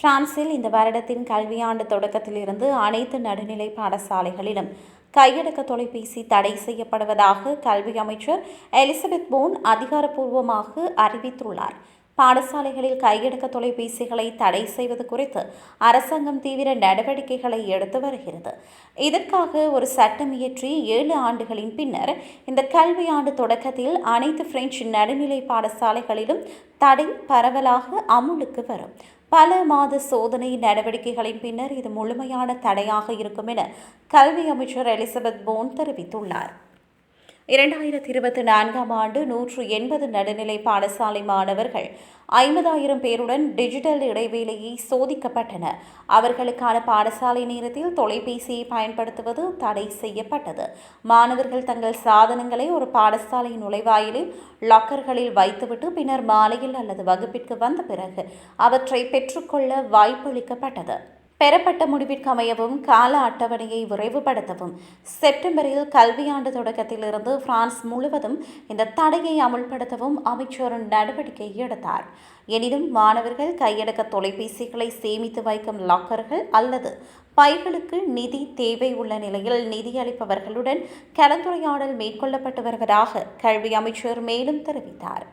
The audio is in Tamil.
பிரான்சில் இந்த வருடத்தின் கல்வியாண்டு தொடக்கத்திலிருந்து அனைத்து நடுநிலை பாடசாலைகளிலும் கையடக்க தொலைபேசி தடை செய்யப்படுவதாக கல்வி அமைச்சர் எலிசபெத் போன் அதிகாரப்பூர்வமாக அறிவித்துள்ளார். பாடசாலைகளில் கையடக்க தொலைபேசிகளை தடை செய்வது குறித்து அரசாங்கம் தீவிர நடவடிக்கைகளை எடுத்து வருகிறது. இதற்காக ஒரு சட்டம் இயற்றி ஏழு ஆண்டுகளின் பின்னர் இந்த கல்வியாண்டு தொடக்கத்தில் அனைத்து பிரெஞ்சு நடுநிலை பாடசாலைகளிலும் தடை பரவலாக அமுலுக்கு வரும். பல மாத சோதனை நடவடிக்கைகளின் பின்னர் இது முழுமையான தடையாக இருக்கும் என கல்வி அமைச்சர் எலிசபெத் போன் தெரிவித்துள்ளார். இரண்டாயிரத்தி இருபத்தி நான்காம் ஆண்டு நூற்று எண்பது நடுநிலை பாடசாலை மாணவர்கள் ஐம்பதாயிரம் பேருடன் டிஜிட்டல் இடைவேளையை சோதிக்கப்பட்டன. அவர்களுக்கான பாடசாலை நேரத்தில் தொலைபேசியை பயன்படுத்துவது தடை செய்யப்பட்டது. மாணவர்கள் தங்கள் சாதனங்களை ஒரு பாடசாலை நுழைவாயிலில் லாக்கர்களில் வைத்துவிட்டு பின்னர் மாலையில் அல்லது வகுப்பிற்கு வந்த பிறகு அவற்றை பெற்றுக்கொள்ள வாய்ப்பளிக்கப்பட்டது. பெறப்பட்ட முடிவிற்கு அமையவும் கால அட்டவணையை விரைவுபடுத்தவும். செப்டம்பரில் கல்வியாண்டு தொடக்கத்திலிருந்து பிரான்ஸ் முழுவதும் இந்த தடையை அமுல்படுத்தவும் அமைச்சர் நடவடிக்கை எடுத்தார். எனினும் மாணவர்கள் கையடக்க தொலைபேசிகளை சேமித்து வைக்கும் லாக்கர்கள் அல்லது பைகளுக்கு நிதி தேவை உள்ள நிலையில் நிதியளிப்பவர்களுடன் கலந்துரையாடல் மேற்கொள்ளப்பட்டு வருவதாக கல்வி அமைச்சர் மேலும் தெரிவித்தார்.